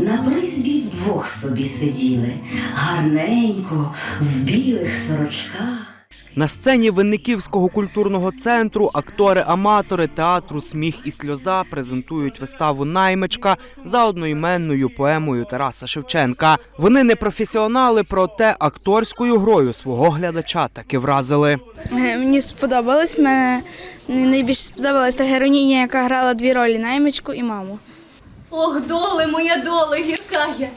на призбі вдвох собі сиділи, гарненько, в білих сорочках. На сцені Винниківського культурного центру актори-аматори театру Сміх і сльоза презентують виставу Наймичка за одноіменною поемою Тараса Шевченка. Вони не професіонали, проте акторською грою свого глядача таки вразили. Е, Мені сподобалось. Мене найбільше сподобалась та героїня, яка грала дві ролі наймичку і маму. Ох, доле, моя доле, гіркая.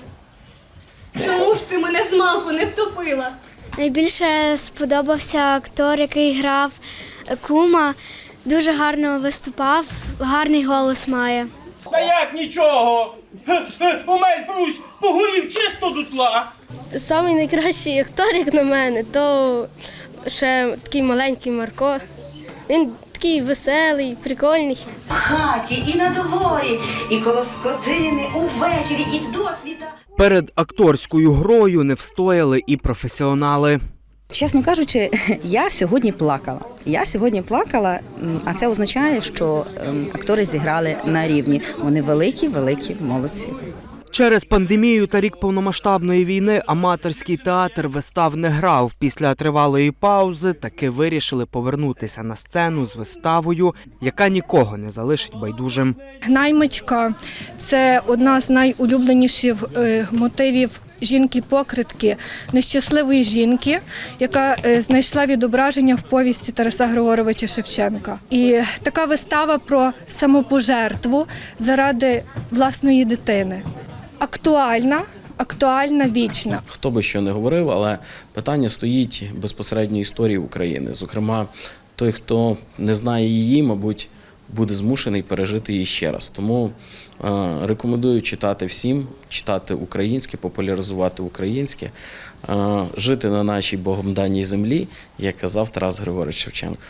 Чому ж ти мене з малку не втопила? Найбільше сподобався актор, який грав кума. Дуже гарно виступав, гарний голос має. Та як нічого? У мене Брусь погорів чисто дотла. Самий найкращий актор, як на мене, то ще такий маленький Марко. Він такий веселий, прикольний. В хаті і на дворі, і коло скотини, увечері, і вдосвіта. Перед акторською грою не встояли і професіонали. Чесно кажучи, я сьогодні плакала. Я сьогодні плакала, а це означає, що ем, актори зіграли на рівні. Вони великі, великі молодці. Через пандемію та рік повномасштабної війни аматорський театр вистав не грав. Після тривалої паузи таки вирішили повернутися на сцену з виставою, яка нікого не залишить байдужим. Наймичка це одна з найулюбленіших е, мотивів жінки-покритки, нещасливої жінки, яка е, знайшла відображення в повісті Тараса Григоровича Шевченка. І така вистава про самопожертву заради власної дитини. Актуальна, актуальна, вічна. Хто би що не говорив, але питання стоїть безпосередньо історії України. Зокрема, той, хто не знає її, мабуть, буде змушений пережити її ще раз. Тому е, рекомендую читати всім, читати українське, популяризувати українське, е, жити на нашій Богом даній землі, як казав Тарас Григорович Шевченко.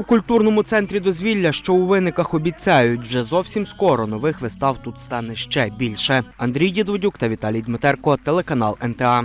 У культурному центрі дозвілля, що у виниках обіцяють, вже зовсім скоро нових вистав тут стане ще більше. Андрій Дідводюк та Віталій Дмитерко, телеканал НТА.